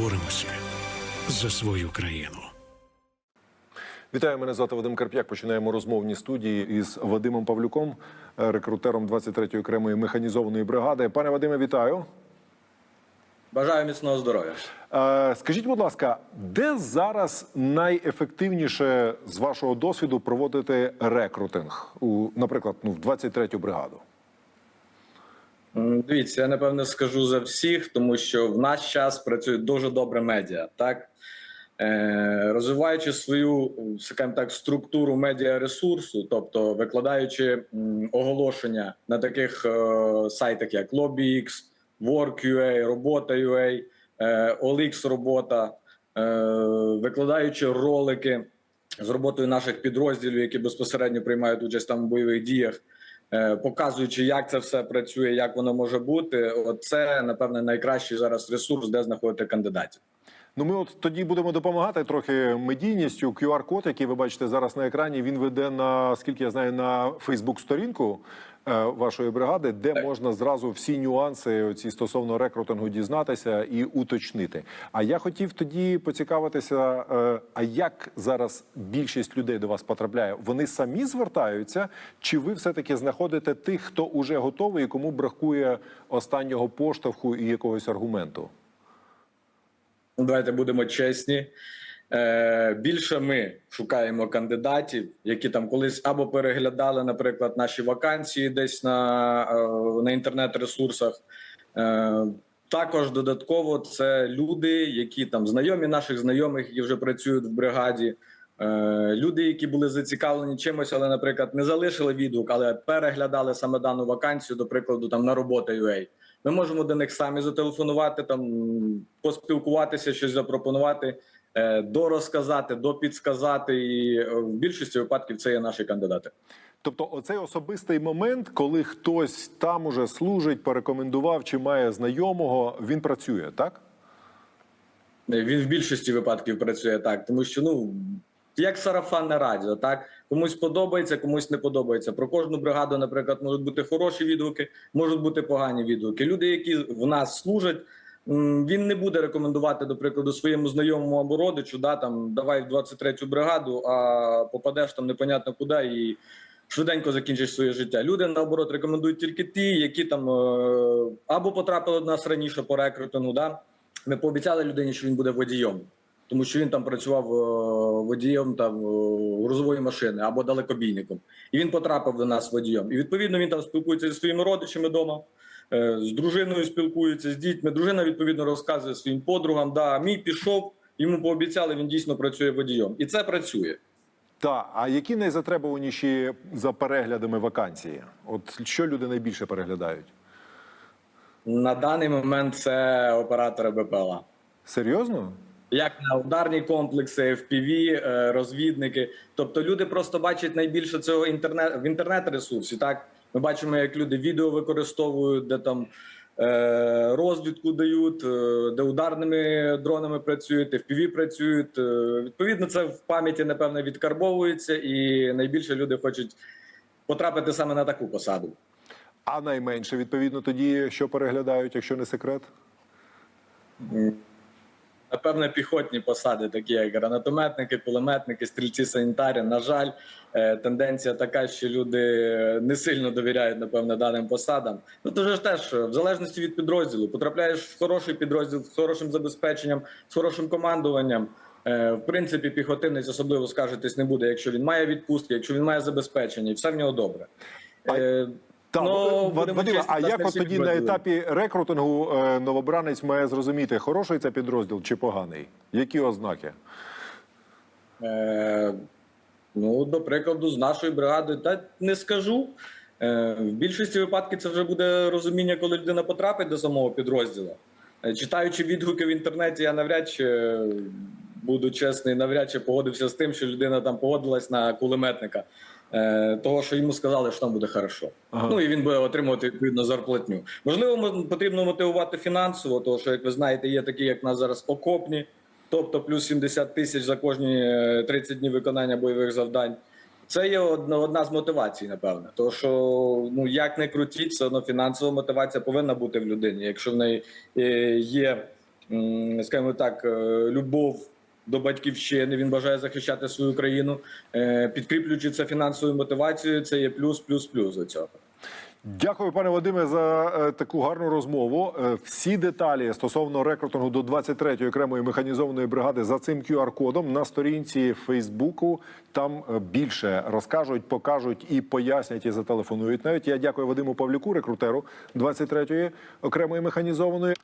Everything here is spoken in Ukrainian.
боремося за свою країну. Вітаю, мене звати Вадим Карп'як. Починаємо розмовні студії із Вадимом Павлюком, е, рекрутером 23-ї окремої механізованої бригади. Пане Вадиме, вітаю. Бажаю міцного здоров'я. Е, Скажіть, будь ласка, де зараз найефективніше з вашого досвіду проводити рекрутинг у, наприклад, ну, в 23-ю бригаду? Дивіться, я напевне скажу за всіх, тому що в наш час працюють дуже добре медіа. Так е, розвиваючи свою, скажімо так, структуру медіаресурсу, тобто викладаючи м, оголошення на таких е, сайтах, як LobbyX, Work.ua, Робота.ua, е, OLX Робота, е, викладаючи ролики з роботою наших підрозділів, які безпосередньо приймають участь там в бойових діях. Е, показуючи, як це все працює, як воно може бути. Оце напевне найкращий зараз ресурс, де знаходити кандидатів. Ну, ми от тоді будемо допомагати трохи медійністю. QR-код, який ви бачите зараз на екрані, він веде на скільки я знаю на Фейсбук-сторінку вашої бригади, де можна зразу всі нюанси оці стосовно рекрутингу дізнатися і уточнити. А я хотів тоді поцікавитися, е, а як зараз більшість людей до вас потрапляє? Вони самі звертаються, чи ви все-таки знаходите тих, хто уже готовий і кому бракує останнього поштовху і якогось аргументу? Ну, Давайте будемо чесні. Е, більше ми шукаємо кандидатів, які там колись або переглядали, наприклад, наші вакансії десь на, е, на інтернет-ресурсах. Е, також додатково це люди, які там знайомі наших знайомих, які вже працюють в бригаді. Люди, які були зацікавлені чимось, але, наприклад, не залишили відгук, але переглядали саме дану вакансію, до прикладу, там на робота.ua. Ми можемо до них самі зателефонувати, там поспілкуватися, щось запропонувати, дорозказати, допідсказати. І е, в більшості випадків це є наші кандидати. Тобто, оцей особистий момент, коли хтось там уже служить, порекомендував чи має знайомого, він працює, так? Він в більшості випадків працює так, тому що ну як сарафанне радіо, так комусь подобається, комусь не подобається. Про кожну бригаду, наприклад, можуть бути хороші відгуки, можуть бути погані відгуки. Люди, які в нас служать, він не буде рекомендувати, до прикладу, своєму знайомому або родичу, да там давай в 23-ю бригаду, а попадеш там непонятно куди і. Швиденько закінчиш своє життя. Люди наоборот рекомендують тільки ті, які там е, або потрапили до нас раніше по рекрутингу, да ми пообіцяли людині, що він буде водієм, тому що він там працював е, водієм там е, грузової машини або далекобійником, і він потрапив до нас водієм. І відповідно він там спілкується зі своїми родичами вдома, з дружиною спілкується з дітьми. Дружина відповідно розказує своїм подругам: да, мій пішов, йому пообіцяли, він дійсно працює водієм, і це працює. Так, а які найзатребуваніші за переглядами вакансії? От що люди найбільше переглядають? На даний момент це оператори БПЛА. Серйозно? Як на ударні комплекси, FPV, е, розвідники. Тобто люди просто бачать найбільше цього інтернет в інтернет-ресурсі. Так ми бачимо, як люди відео використовують, де там е, розвідку дають, е, де ударними дронами працюють, FPV працюють. Відповідно, це в пам'яті напевно відкарбовується, і найбільше люди хочуть потрапити саме на таку посаду. А найменше, відповідно, тоді що переглядають, якщо не секрет? Напевно, піхотні посади, такі як гранатометники, кулеметники, стрільці санітарі. На жаль, е, тенденція така, що люди не сильно довіряють, напевно, даним посадам. Ну то ж теж в залежності від підрозділу. Потрапляєш в хороший підрозділ з хорошим забезпеченням, з хорошим командуванням. Е, В принципі, піхотинець особливо скаржитись не буде, якщо він має відпустки, якщо він має забезпечення, і все в нього добре. Так, Ну, Ва- будемо Вадиме, чесні, а як от тоді на етапі рекрутингу е, новобранець має зрозуміти, хороший це підрозділ чи поганий? Які ознаки? Е, ну, до прикладу, з нашої бригади, та не скажу. Е, в більшості випадків це вже буде розуміння, коли людина потрапить до самого підрозділу. Е, читаючи відгуки в інтернеті, я навряд чи буду чесний, навряд чи погодився з тим, що людина там погодилась на кулеметника. Е, того, що йому сказали, що там буде хорошо. Ага. Ну і він буде отримувати відповідно зарплатню. Можливо, потрібно мотивувати фінансово, тому що, як ви знаєте, є такі, як нас зараз окопні, тобто плюс 70 тисяч за кожні е, 30 днів виконання бойових завдань. Це є одна, одна з мотивацій, напевне. Тому що ну як не крутіть, все одно фінансова мотивація повинна бути в людині. Якщо в неї е, є скажімо так, е, любов. До батьківщини він бажає захищати свою країну, Е, підкріплюючи це фінансовою мотивацією. Це є плюс, плюс, плюс до цього. Дякую, пане Вадиме, за е, таку гарну розмову. Е, всі деталі стосовно рекрутингу до 23-ї окремої механізованої бригади за цим QR-кодом на сторінці Фейсбуку. Там більше розкажуть, покажуть і пояснять, і зателефонують. Навіть я дякую Вадиму Павлюку, рекрутеру 23-ї окремої механізованої.